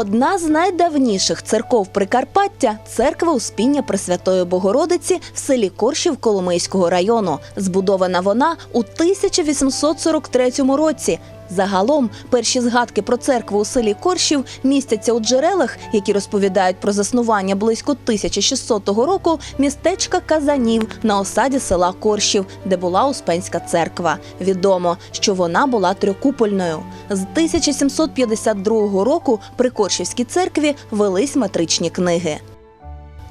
Одна з найдавніших церков Прикарпаття церква Успіння Пресвятої Богородиці в селі Коршів Коломийського району. Збудована вона у 1843 році. Загалом перші згадки про церкву у селі Коршів містяться у джерелах, які розповідають про заснування близько 1600 року містечка Казанів на осаді села Коршів, де була Успенська церква. Відомо, що вона була трьохкупольною. З 1752 року при Коршівській церкві велись метричні книги.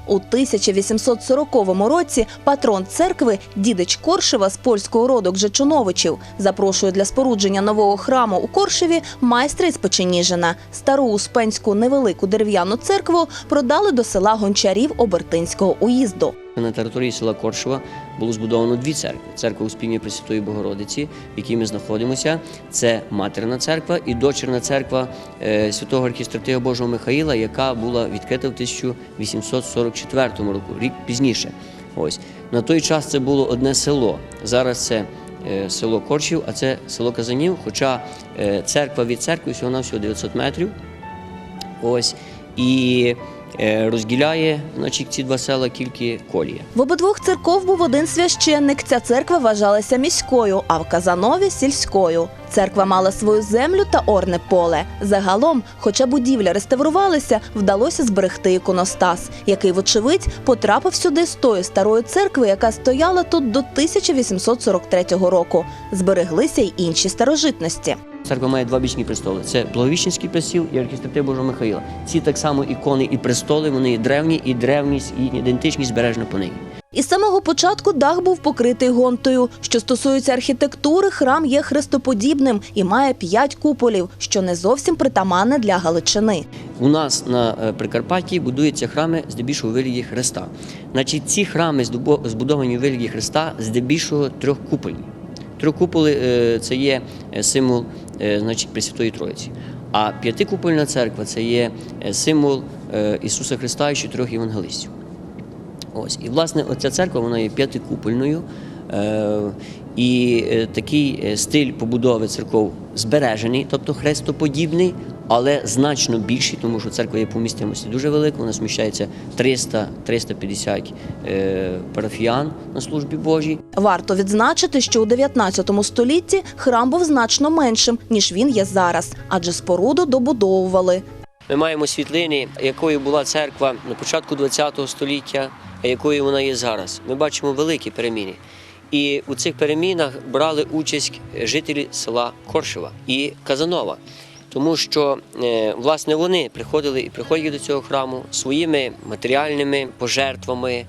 У 1840 році патрон церкви, дідич Коршева з польського роду Гжечуновичів, запрошує для спорудження нового храму у Коршеві майстра із Печеніжина. Стару успенську невелику дерев'яну церкву продали до села Гончарів Обертинського уїзду. На території села Коршева було збудовано дві церкви: церква Успіння Пресвятої Богородиці, в якій ми знаходимося. Це материна церква і дочерна церква е, святого архістратига Божого Михаїла, яка була відкрита в 1844 року, рік пізніше. Ось на той час це було одне село. Зараз це е, село Коршів, а це село Казанів. Хоча е, церква від церкви всього на всього 900 метрів. Ось і розділяє значить, ці два села тільки колія. В обидвох церков був один священник. Ця церква вважалася міською, а в Казанові сільською. Церква мала свою землю та орне поле. Загалом, хоча будівля реставрувалася, вдалося зберегти іконостас, який, вочевидь, потрапив сюди з тої старої церкви, яка стояла тут до 1843 року. Збереглися й інші старожитності. Церква має два бічні престоли: це Благовіщенський престіл і архістратив Божого Михаїла. Ці так само ікони і престоли, вони древні, і древність, і ідентичність збережена по неї. Із самого початку дах був покритий гонтою. Що стосується архітектури, храм є хрестоподібним і має п'ять куполів, що не зовсім притаманне для Галичини. У нас на е, Прикарпатті будуються храми здебільшого вигляді Христа. Значить, ці храми збудовані у вигляді Христа здебільшого трьохкупольні. Трьохкуполи е, це є е, символ е, значить, Пресвятої Троїці. А п'ятикупольна церква це є символ Ісуса Христа і чотирьох євангелистів. Ось. І, власне, оця церква вона є п'ятикупольною. І такий стиль побудови церков збережений, тобто хрестоподібний, але значно більший, тому що церква є по містимості дуже велика, вона зміщається 300-350 е, парафіян на службі Божій. Варто відзначити, що у 19 столітті храм був значно меншим, ніж він є зараз, адже споруду добудовували. Ми маємо світлини, якою була церква на початку ХХ століття, а якою вона є зараз. Ми бачимо великі переміни. І у цих перемінах брали участь жителі села Коршева і Казанова. Тому що е, власне вони приходили і приходять до цього храму своїми матеріальними пожертвами,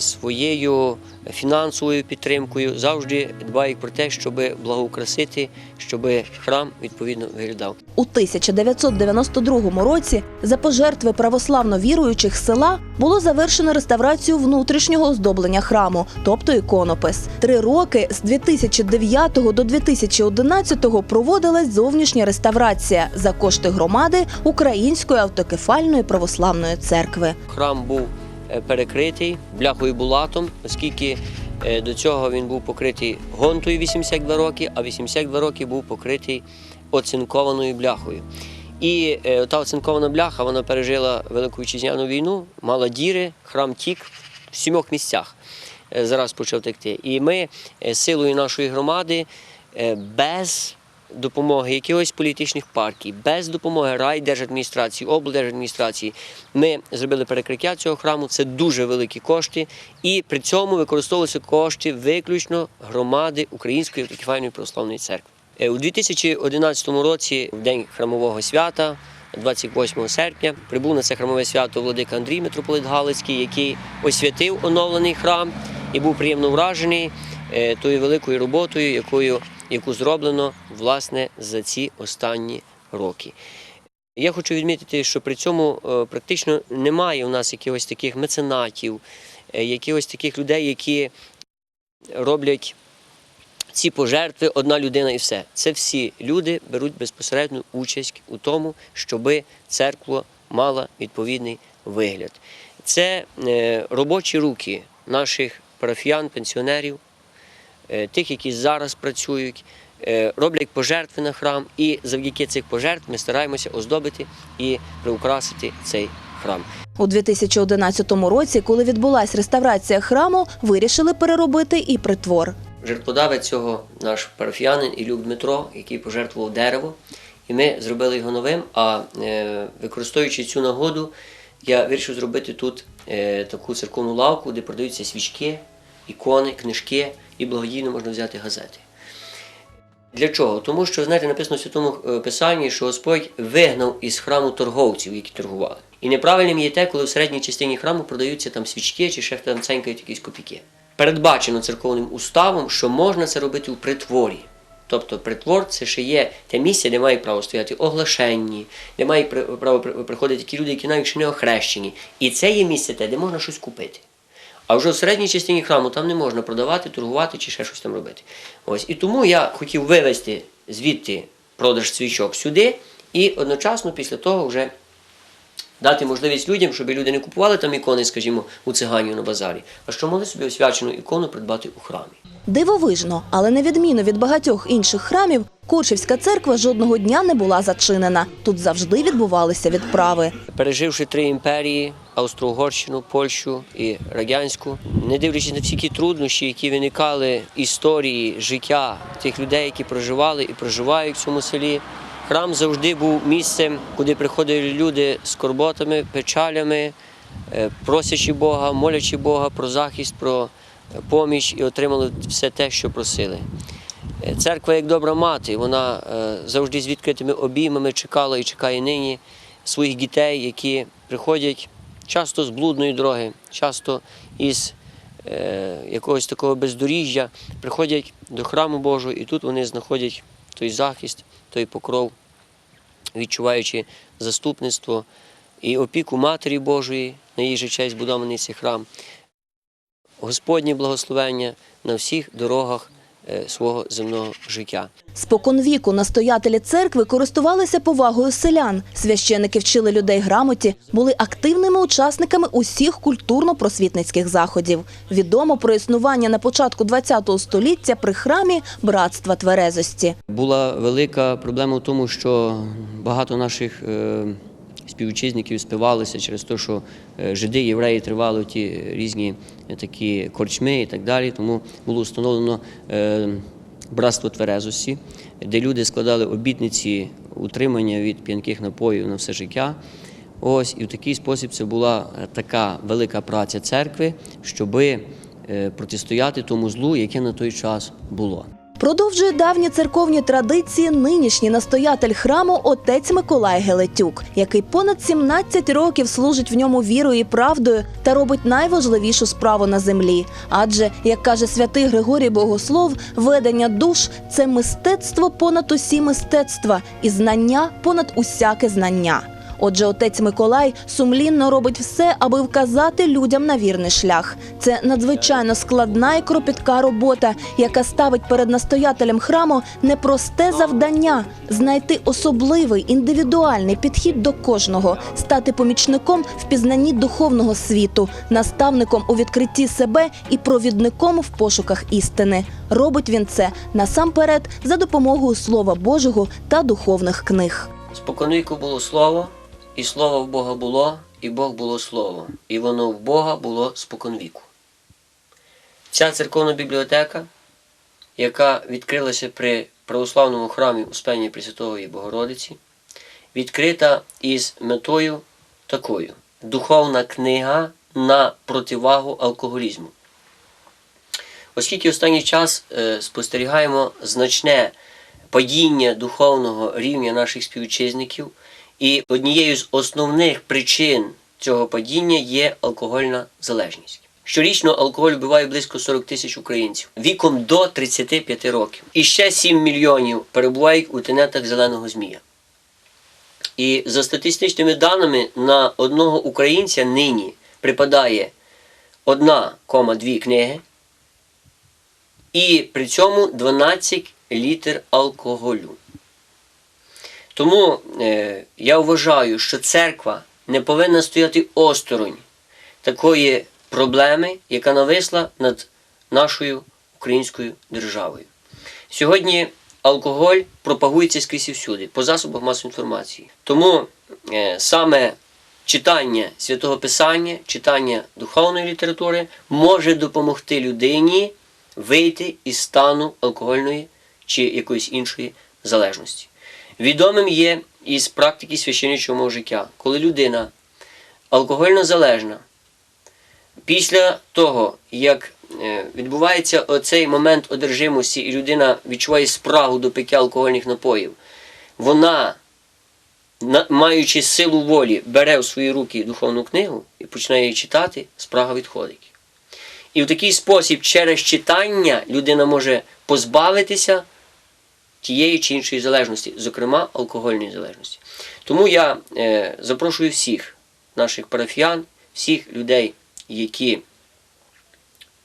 своєю фінансовою підтримкою, завжди дбають про те, щоб благоукрасити, щоб храм відповідно виглядав. У 1992 році за пожертви православно віруючих села було завершено реставрацію внутрішнього оздоблення храму, тобто іконопис. Три роки з 2009 до 2011 проводилась зовнішня реставрація за кошти громади Української автокефальної православної церкви. Храм був е, перекритий бляхою булатом, оскільки е, до цього він був покритий гонтою 82 роки, а 82 роки був покритий оцинкованою бляхою. І е, та оцинкована бляха вона пережила Велику Вітчизняну війну, мала діри, храм тік в сімох місцях. е, Зараз почав текти. І ми е, силою нашої громади е, без допомоги якихось політичних партій, без допомоги райдержадміністрації, облдержадміністрації, ми зробили перекриття цього храму. Це дуже великі кошти, і при цьому використовувалися кошти виключно громади Української автокефальної православної церкви. Е, У 2011 році, в день храмового свята, 28 серпня, прибув на це храмове свято владика Андрій митрополит Галицький, який освятив оновлений храм і був приємно вражений е, тою великою роботою, якою, яку зроблено власне за ці останні роки. Я хочу відмітити, що при цьому е, практично немає у нас якихось таких меценатів, е, якихось таких людей, які роблять ці пожертви одна людина і все. Це всі люди беруть безпосередню участь у тому, щоб церква мала відповідний вигляд. Це е, робочі руки наших парафіян, пенсіонерів, тих, які зараз працюють. е, роблять пожертви на храм, і завдяки цих пожертв ми стараємося оздобити і приукрасити цей храм. У 2011 році, коли відбулась реставрація храму, вирішили переробити і притвор. Жертводавець цього наш парафіянин Ілюк Дмитро, який пожертвував дерево, і ми зробили його новим. А е, використовуючи цю нагоду, я вирішив зробити тут е, таку церковну лавку, де продаються свічки, ікони, книжки і благодійно можна взяти газети. Для чого? Тому що, знаєте, написано в Святому е, Писанні, що Господь вигнав із храму торговців, які торгували. І неправильним є те, коли в середній частині храму продаються там свічки чи ще там ценькають якісь копійки. Передбачено церковним уставом, що можна це робити у притворі. Тобто притвор це ще є те місце, де мають право стояти оглашенні, де мають право приходити ті люди, які навіть ще не охрещені. І це є місце те, де можна щось купити. А вже в середній частині храму там не можна продавати, торгувати чи ще щось там робити. Ось. І тому я хотів вивезти звідти продаж свічок сюди і одночасно після того вже дати можливість людям, щоб люди не купували там ікони, скажімо, у циганів на базарі, а що могли собі освячену ікону придбати у храмі. Дивовижно, але на відміну від багатьох інших храмів, Коршівська церква жодного дня не була зачинена. Тут завжди відбувалися відправи. Переживши три імперії Австро-Угорщину, Польщу і Радянську, не дивлячись на всі ті труднощі, які виникали історії життя тих людей, які проживали і проживають в цьому селі. Храм завжди був місцем, куди приходили люди з скорботами, печалями, е, просячи Бога, молячи Бога про захист, про е, поміч і отримали все те, що просили. Е, Церква, як добра мати, вона завжди з відкритими обіймами чекала і чекає нині своїх дітей, які приходять часто з блудної дороги, часто із якогось такого бездоріжжя, приходять до храму Божого, і тут вони знаходять той захист, той покров, відчуваючи заступництво і опіку Матері Божої, на її же честь будований цей храм. Господнє благословення на всіх дорогах свого земного життя. Споконвіку настоятелі церкви користувалися повагою селян. Священики вчили людей грамоті, були активними учасниками усіх культурно-просвітницьких заходів. Відомо про існування на початку ХХ століття при храмі братства тверезості. Була велика проблема в тому, що багато наших е, співвітчизників спивалися через те, що е, жиди, євреї тривали ті різні е, такі корчми і так далі. Тому було встановлено е, братство тверезості, де люди складали обітниці утримання від п'янких напоїв на все життя. Ось і в такий спосіб це була е, така велика праця церкви, щоби е, протистояти тому злу, яке на той час було. Продовжує давні церковні традиції нинішній настоятель храму отець Миколай Гелетюк, який понад 17 років служить в ньому вірою і правдою та робить найважливішу справу на землі. Адже, як каже святий Григорій Богослов, ведення душ це мистецтво понад усі мистецтва і знання понад усяке знання. Отже, отець Миколай сумлінно робить все, аби вказати людям на вірний шлях. Це надзвичайно складна і кропітка робота, яка ставить перед настоятелем храму непросте завдання знайти особливий індивідуальний підхід до кожного, стати помічником в пізнанні духовного світу, наставником у відкритті себе і провідником в пошуках істини. Робить він це насамперед за допомогою Слова Божого та духовних книг. Споконвіку було слово, і слово в Бога було, і Бог було слово, і воно в Бога було споконвіку. Ця церковна бібліотека, яка відкрилася при православному храмі Успення Пресвятої Богородиці, відкрита із метою такою: духовна книга на противагу алкоголізму. Оскільки останній час е, спостерігаємо значне падіння духовного рівня наших співвітчизників, і однією з основних причин цього падіння є алкогольна залежність. Щорічно алкоголь вбиває близько 40 тисяч українців віком до 35 років. І ще 7 мільйонів перебувають у тенетах зеленого змія. І за статистичними даними на одного українця нині припадає 1,2 книги, і при цьому 12 літр алкоголю. Тому е, я вважаю, що церква не повинна стояти осторонь такої проблеми, яка нависла над нашою українською державою. Сьогодні алкоголь пропагується скрізь і всюди, по засобах масової інформації. Тому е, саме читання святого Писання, читання духовної літератури може допомогти людині вийти із стану алкогольної чи якоїсь іншої залежності. Відомим є із практики священничого життя, коли людина алкогольно залежна, після того, як е, відбувається оцей момент одержимості, і людина відчуває спрагу до пиття алкогольних напоїв, вона, маючи силу волі, бере в свої руки духовну книгу і починає її читати, спрага відходить. І в такий спосіб, через читання, людина може позбавитися тієї чи іншої залежності, зокрема алкогольної залежності. Тому я е, запрошую всіх наших парафіян, всіх людей, які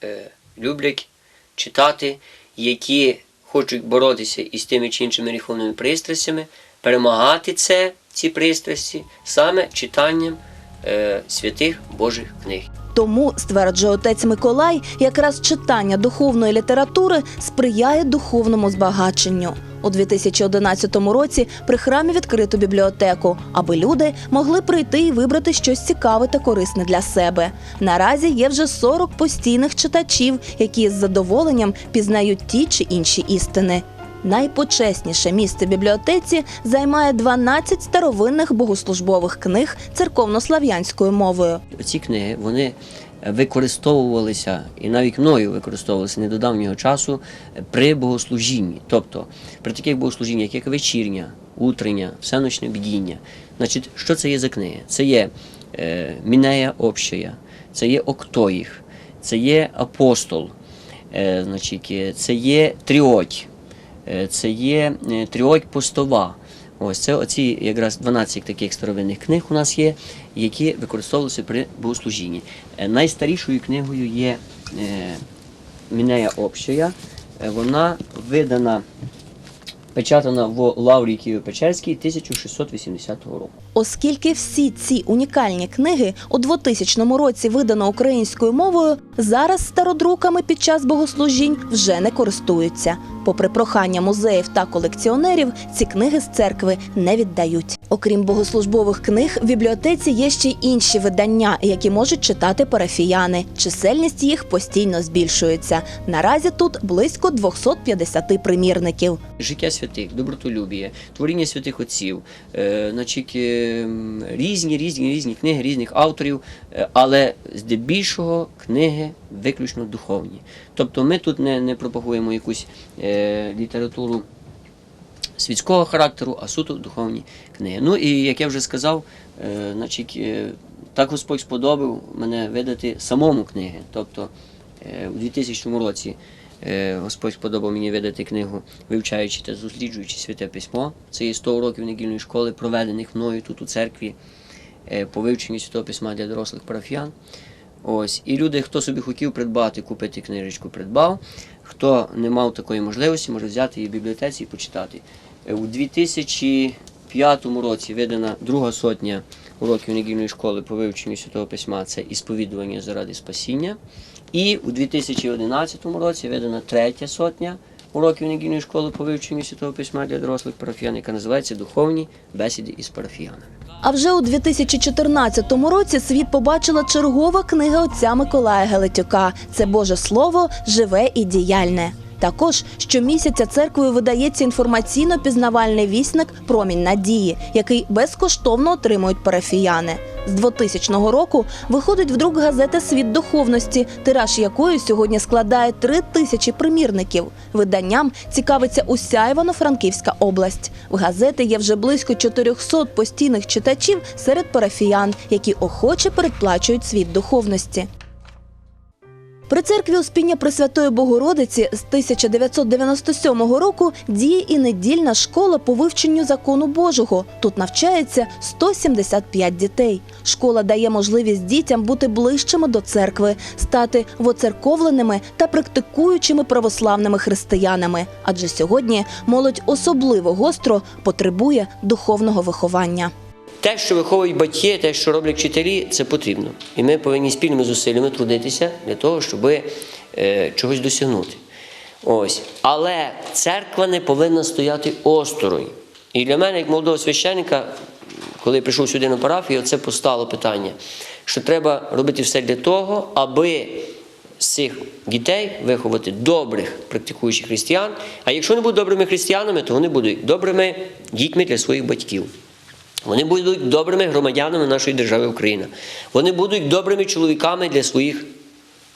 е, люблять читати, які хочуть боротися із тими чи іншими гріховними пристрастями, перемагати це, ці пристрасті саме читанням е, святих Божих книг. Тому, стверджує отець Миколай, якраз читання духовної літератури сприяє духовному збагаченню. У 2011 році при храмі відкрито бібліотеку, аби люди могли прийти і вибрати щось цікаве та корисне для себе. Наразі є вже 40 постійних читачів, які з задоволенням пізнають ті чи інші істини. Найпочесніше місце в бібліотеці займає 12 старовинних богослужбових книг церковнослав'янською мовою. Ці книги вони використовувалися і навіть мною використовувалися не до давнього часу при богослужінні. Тобто при таких богослужіннях, як вечірня, утрення, всеночне бдіння. Значить, що це є за книги? Це є е, Мінея Общая, це є Октоїх, це є Апостол, е, значить, е, це є Тріоть, це є е, Тріоть Постова. Ось це оці якраз 12 таких старовинних книг у нас є, які використовувалися при богослужінні. Е, Найстарішою книгою є е, Мінея Общая. Е, Вона видана, печатана в Лаврії Києво-Печерській 1680 року. Оскільки всі ці унікальні книги у 2000 році видано українською мовою, зараз стародруками під час богослужінь вже не користуються. Попри прохання музеїв та колекціонерів, ці книги з церкви не віддають. Окрім богослужбових книг, в бібліотеці є ще й інші видання, які можуть читати парафіяни. Чисельність їх постійно збільшується. Наразі тут близько 250 примірників. Життя святих, добротолюбіє, творіння святих отців, е, значить, е, різні, різні, різні книги різних авторів, але здебільшого книги виключно духовні. Тобто ми тут не, не пропагуємо якусь е, літературу світського характеру, а суто духовні книги. Ну і як я вже сказав, е, значить, е, так Господь сподобав мене видати самому книги. Тобто е, у 2000 році е, Господь сподобав мені видати книгу, вивчаючи та досліджуючи святе письмо. Це є 100 уроків недільної школи, проведених мною тут у церкві е, по вивченню святого письма для дорослих парафіян. Ось. І люди, хто собі хотів придбати, купити книжечку, придбав. Хто не мав такої можливості, може взяти її в бібліотеці і почитати. Е, У 2005 році видана друга сотня уроків недільної школи по вивченню Святого Письма це ісповідування заради спасіння. І у 2011 році видана третя сотня уроків недільної школи по вивченню Святого Письма для дорослих парафіян, яка називається Духовні бесіди із парафіянами. А вже у 2014 році світ побачила чергова книга отця Миколая Гелетюка. Це Боже Слово живе і діяльне. Також щомісяця церквою видається інформаційно-пізнавальний вісник Промінь надії, який безкоштовно отримують парафіяни. З 2000 року виходить вдруг газета Світ духовності, тираж якої сьогодні складає три тисячі примірників. Виданням цікавиться уся Івано-Франківська область. В газети є вже близько 400 постійних читачів серед парафіян, які охоче передплачують світ духовності. При церкві Успіння Пресвятої Богородиці з 1997 року діє і недільна школа по вивченню закону Божого. Тут навчається 175 дітей. Школа дає можливість дітям бути ближчими до церкви, стати воцерковленими та практикуючими православними християнами. Адже сьогодні молодь особливо гостро потребує духовного виховання. Те, що виховують батьки, те, що роблять вчителі, це потрібно. І ми повинні спільними зусиллями трудитися для того, щоб е, чогось досягнути. Ось. Але церква не повинна стояти осторонь. І для мене, як молодого священника, коли я прийшов сюди на парафію, це постало питання, що треба робити все для того, аби з цих дітей виховати добрих практикуючих християн. А якщо не будуть добрими християнами, то вони будуть добрими дітьми для своїх батьків. Вони будуть добрими громадянами нашої держави Україна. Вони будуть добрими чоловіками для своїх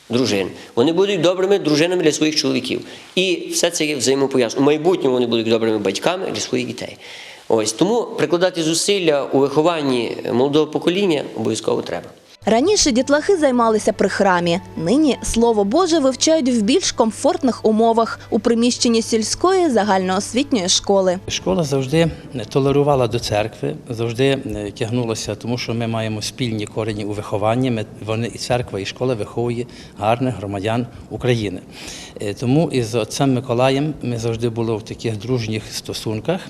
дружин. Вони будуть добрими дружинами для своїх чоловіків. І все це є взаємопов'язано. У майбутньому вони будуть добрими батьками для своїх дітей. Ось тому прикладати зусилля у вихованні молодого покоління обов'язково треба. Раніше дітлахи займалися при храмі. Нині слово Боже вивчають в більш комфортних умовах у приміщенні сільської загальноосвітньої школи. Школа завжди толерувала до церкви, завжди е, тягнулася, тому що ми маємо спільні корені у вихованні. Ми, вони і церква, і школа виховує гарних громадян України. Е, Тому із отцем Миколаєм ми завжди були в таких дружніх стосунках.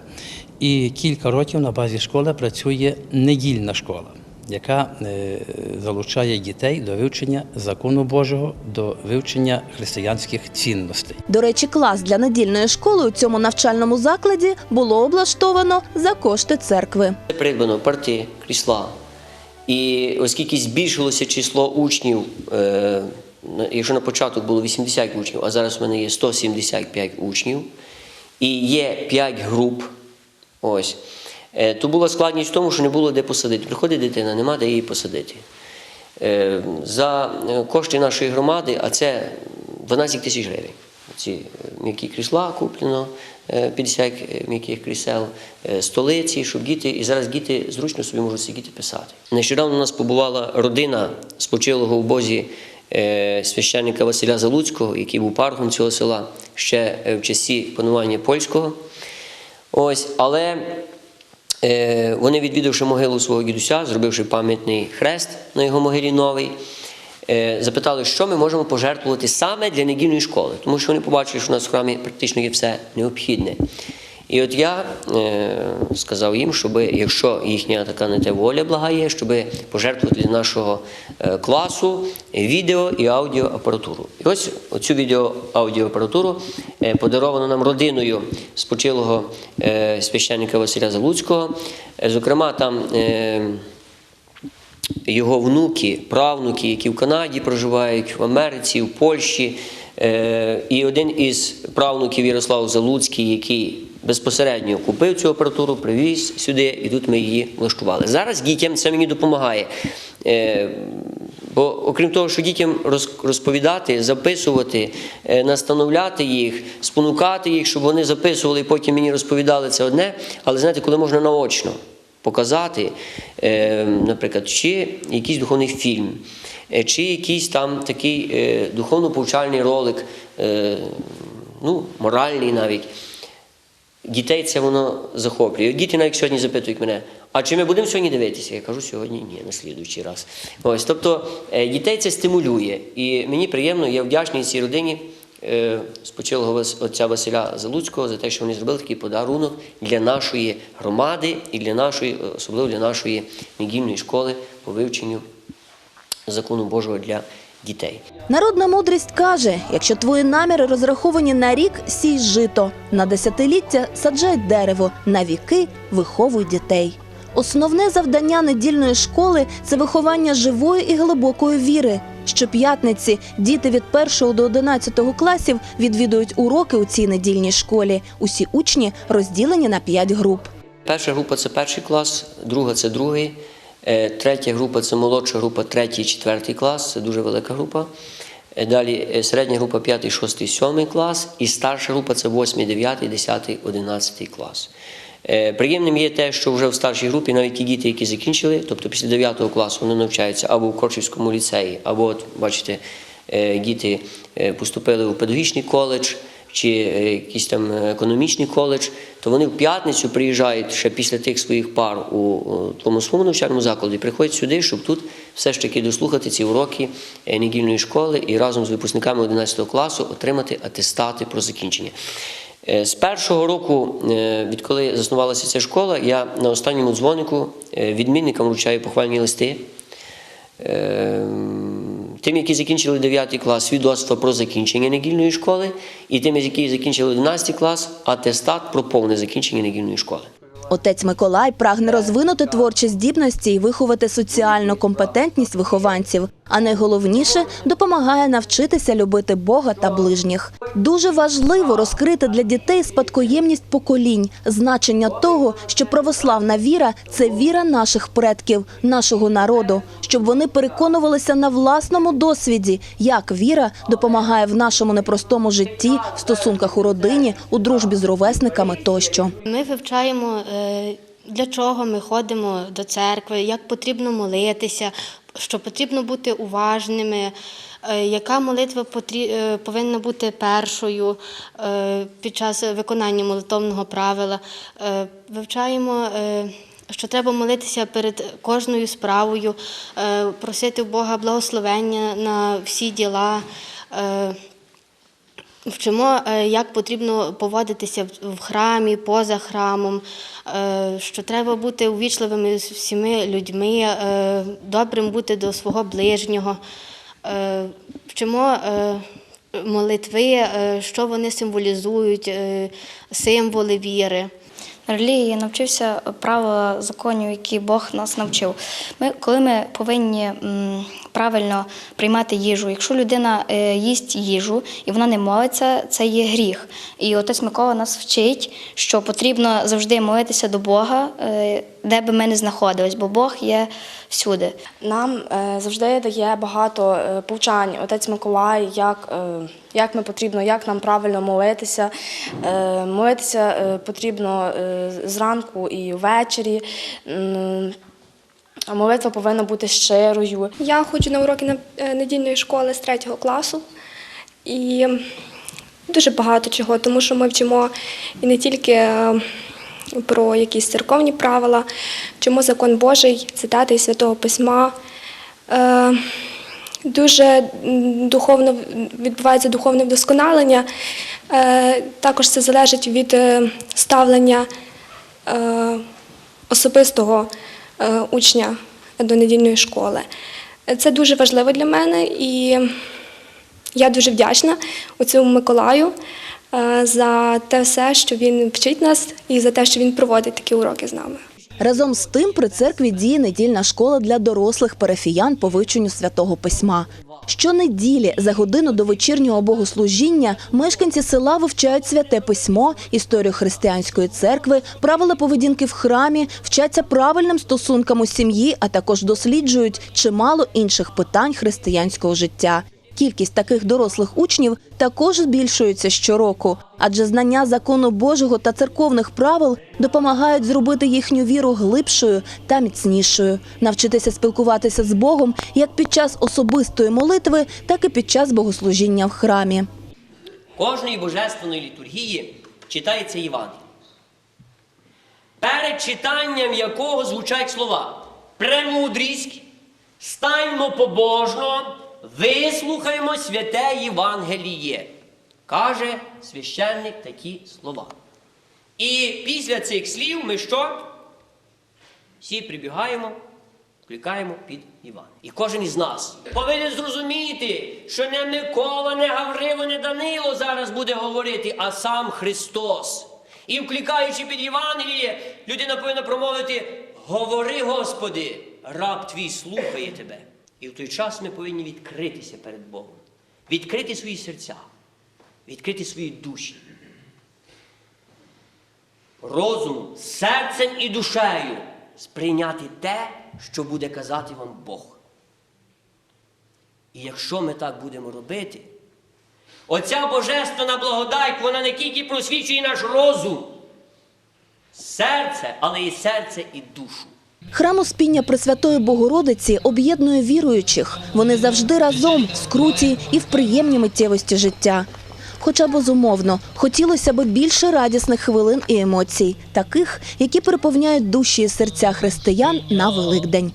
І кілька років на базі школи працює недільна школа, яка е, залучає дітей до вивчення закону Божого, до вивчення християнських цінностей. До речі, клас для недільної школи у цьому навчальному закладі було облаштовано за кошти церкви. Придбано парти, крісла. І оскільки збільшилося число учнів, е, на- якщо на початок було 80 учнів, а зараз в мене є 175 учнів, і є 5 груп, ось, то була складність в тому, що не було де посадити. Приходить дитина, нема де її посадити. Е, За е, кошти нашої громади, а це 12 тисяч гривень. Ці е, м'які крісла куплено, е, 50 м'яких крісел, е, столиці, щоб діти, і зараз діти зручно собі можуть сидіти писати. Нещодавно у нас побувала родина спочилого в Бозі е, священника Василя Залуцького, який був паргом цього села ще е, в часі панування польського. Ось, але Е, Вони, відвідавши могилу свого дідуся, зробивши пам'ятний хрест на його могилі новий, е, запитали, що ми можемо пожертвувати саме для недільної школи, тому що вони побачили, що у нас в храмі практично є все необхідне. І от я е, сказав їм, щоб якщо їхня така не те воля блага є, щоб пожертвувати для нашого е, класу відео і аудіоапаратуру. І ось оцю відео-аудіоапаратуру е, подаровано нам родиною спочилого е, священника Василя Залуцького. Е, Зокрема, там. Е, його внуки, правнуки, які в Канаді проживають, в Америці, в Польщі. Е, І один із правнуків Ярослав Залуцький, який безпосередньо купив цю апаратуру, привіз сюди, і тут ми її влаштували. Зараз дітям це мені допомагає. Е, Бо окрім того, що дітям роз- розповідати, записувати, е, настановляти їх, спонукати їх, щоб вони записували і потім мені розповідали це одне. Але знаєте, коли можна наочно показати, е, наприклад, чи якийсь духовний фільм, чи якийсь там такий духовно-повчальний ролик, ну, моральний навіть. Дітей це воно захоплює. Діти навіть сьогодні запитують мене, а чи ми будемо сьогодні дивитися? Я кажу, сьогодні ні, на слідуючий раз. Ось, тобто е, дітей це стимулює. І мені приємно, я вдячний цій родині е, спочилого отця Василя Залуцького за те, що вони зробили такий подарунок для нашої громади і для нашої, особливо для нашої недільної школи по вивченню закону Божого для дітей. Народна мудрість каже: якщо твої наміри розраховані на рік, сій жито, на десятиліття саджай дерево, на віки виховуй дітей. Основне завдання недільної школи це виховання живої і глибокої віри. Щоп'ятниці діти від 1 до 11 класів відвідують уроки у цій недільній школі. Усі учні розділені на 5 груп. Перша група це перший клас, друга це другий, третя група це молодша група, третій, четвертий клас, це дуже велика група. Е, Далі е, середня група п'ятий, шостий, сьомий клас, і старша група це восьмий, дев'ятий, десятий, одинадцятий клас. Е, Приємним є те, що вже в старшій групі навіть ті діти, які закінчили, тобто після 9 класу вони навчаються або в Корчівському ліцеї, або, от, бачите, е, діти е, поступили у педагогічний коледж чи е, якийсь там економічний коледж, то вони в п'ятницю приїжджають ще після тих своїх пар у, тому своєму навчальному закладі, приходять сюди, щоб тут все ж таки дослухати ці уроки е, недільної школи і разом з випускниками 11 класу отримати атестати про закінчення. Е, З першого року, відколи заснувалася ця школа, я на останньому дзвонику відмінникам вручаю похвальні листи. Тим, які закінчили 9 клас, свідоцтво про закінчення недільної школи, і тим, які закінчили 11 клас, атестат про повне закінчення недільної школи. Отець Миколай прагне розвинути творчі здібності і виховати соціальну компетентність вихованців, а найголовніше допомагає навчитися любити Бога та ближніх. Дуже важливо розкрити для дітей спадкоємність поколінь, значення того, що православна віра це віра наших предків, нашого народу, щоб вони переконувалися на власному досвіді, як віра допомагає в нашому непростому житті, в стосунках у родині, у дружбі з ровесниками тощо. Ми вивчаємо, е, для чого ми ходимо до церкви, як потрібно молитися, що потрібно бути уважними, е, яка молитва е, повинна бути першою е, під час виконання молитовного правила. Е, Вивчаємо. е, Що треба молитися перед кожною справою, е, просити у Бога благословення на всі діла. Вчимо, е, як потрібно поводитися в- храмі, поза храмом, е, що треба бути увічливими з всіми людьми, е, добрим бути до свого ближнього. Вчимо молитви, що вони символізують, символи віри. На релігії я навчився правила законів, які Бог нас навчив. Ми, коли ми повинні правильно приймати їжу, якщо людина е, їсть їжу і вона не молиться, це є гріх. І отець Микола нас вчить, що потрібно завжди молитися до Бога, е, де би ми не знаходились, бо Бог є всюди. Нам е, завжди дає багато повчань отець Миколай, як, як ми потрібно, як нам правильно молитися. Молитися потрібно зранку і ввечері. А Молитва повинна бути щирою. Я ходжу на уроки е, недільної школи з третього класу і дуже багато чого, тому що ми вчимо і не тільки е, про якісь церковні правила, вчимо закон Божий, цитати із Святого Письма. Е, Дуже духовно відбувається духовне вдосконалення. Також це залежить від ставлення особистого учня до недільної школи. Це дуже важливо для мене, і я дуже вдячна цьому Миколаю е, за те все, що він вчить нас, і за те, що він проводить такі уроки з нами. Разом з тим при церкві діє недільна школа для дорослих парафіян по вивченню святого письма. Щонеділі за годину до вечірнього богослужіння мешканці села вивчають святе письмо, історію християнської церкви, правила поведінки в храмі, вчаться правильним стосункам у сім'ї, а також досліджують чимало інших питань християнського життя. Кількість таких дорослих учнів також збільшується щороку, адже знання закону Божого та церковних правил допомагають зробити їхню віру глибшою та міцнішою, навчитися спілкуватися з Богом як під час особистої молитви, так і під час богослужіння в храмі. Кожної божественної літургії читається Євангеліє. Перед читанням якого звучать слова премудрість, станьмо побожно, вислухаймо святе Євангеліє. Каже священник такі слова. І після цих слів ми що? Всі прибігаємо, кликаємо під Іван. І кожен із нас повинен зрозуміти, що не Микола, не Гаврило, не Данило зараз буде говорити, а сам Христос. І вкликаючи під Євангеліє, людина повинна промовити: Говори, Господи, раб твій слухає тебе. І в той час ми повинні відкритися перед Богом, відкрити свої серця, відкрити свої душі. Розумом, серцем і душею сприйняти те, що буде казати вам Бог. І якщо ми так будемо робити, оця божественна благодать, вона не тільки просвічує наш розум, серце, але і серце, і душу. Храм Успіння Пресвятої Богородиці об'єднує віруючих. Вони завжди разом в скруті і в приємній миттєвості життя. Хоча безумовно хотілося б більше радісних хвилин і емоцій, таких, які переповняють душі і серця християн на Великдень.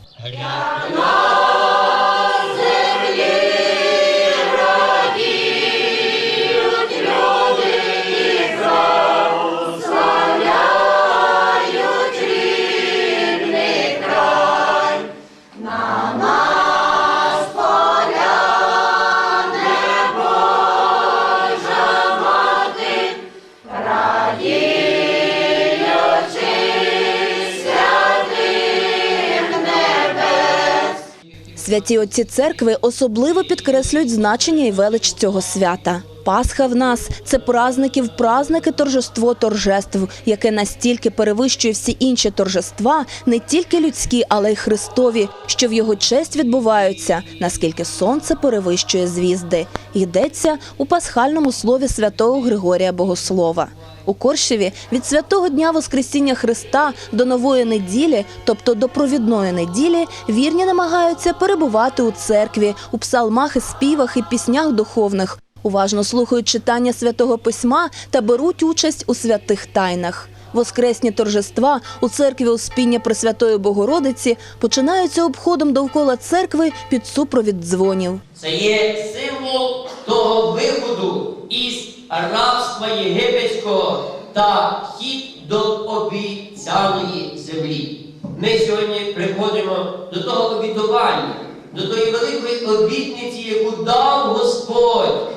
Святі отці церкви особливо підкреслюють значення і велич цього свята. Пасха в нас це праздників праздники торжество торжеств, яке настільки перевищує всі інші торжества, не тільки людські, але й Христові, що в його честь відбуваються, наскільки сонце перевищує звізди. Йдеться у пасхальному слові святого Григорія Богослова. У Коршеві від святого дня Воскресіння Христа до нової неділі, тобто до провідної неділі, вірні намагаються перебувати у церкві, у псалмах і співах і піснях духовних, уважно слухають читання святого письма та беруть участь у святих тайнах. Воскресні торжества у церкві Успіння Пресвятої Богородиці починаються обходом довкола церкви під супровід дзвонів. Це є символ того виходу із рабства єгипетського та хід до обіцяної землі. Ми сьогодні приходимо до того обітування, до тої великої обітниці, яку дав Господь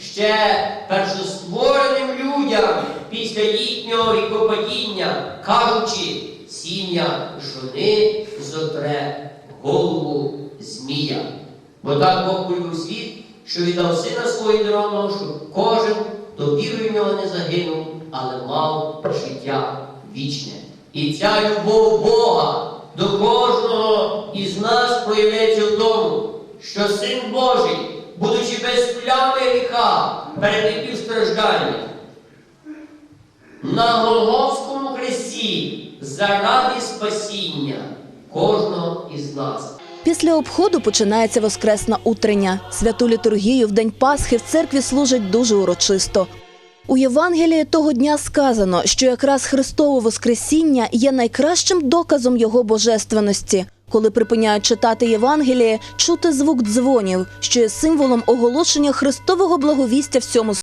ще першоствореним людям після їхнього вікопадіння, кажучи, сім'я жони зотре голову змія. Бо так Бог полюбив світ, що віддав сина свого єдиного, щоб кожен, хто вірує в нього, не загинув, але мав життя вічне. І ця любов Бога до кожного із нас проявляється в тому, що Син Божий, будучи без плями гріха, перетерпів страждання, на Голгофському хресті заради спасіння кожного із нас. Після обходу починається воскресна утрення. Святу літургію в день Пасхи в церкві служать дуже урочисто. У Євангелії того дня сказано, що якраз Христове Воскресіння є найкращим доказом Його божественності. Коли припиняють читати Євангеліє, чути звук дзвонів, що є символом оголошення Христового благовістя всьому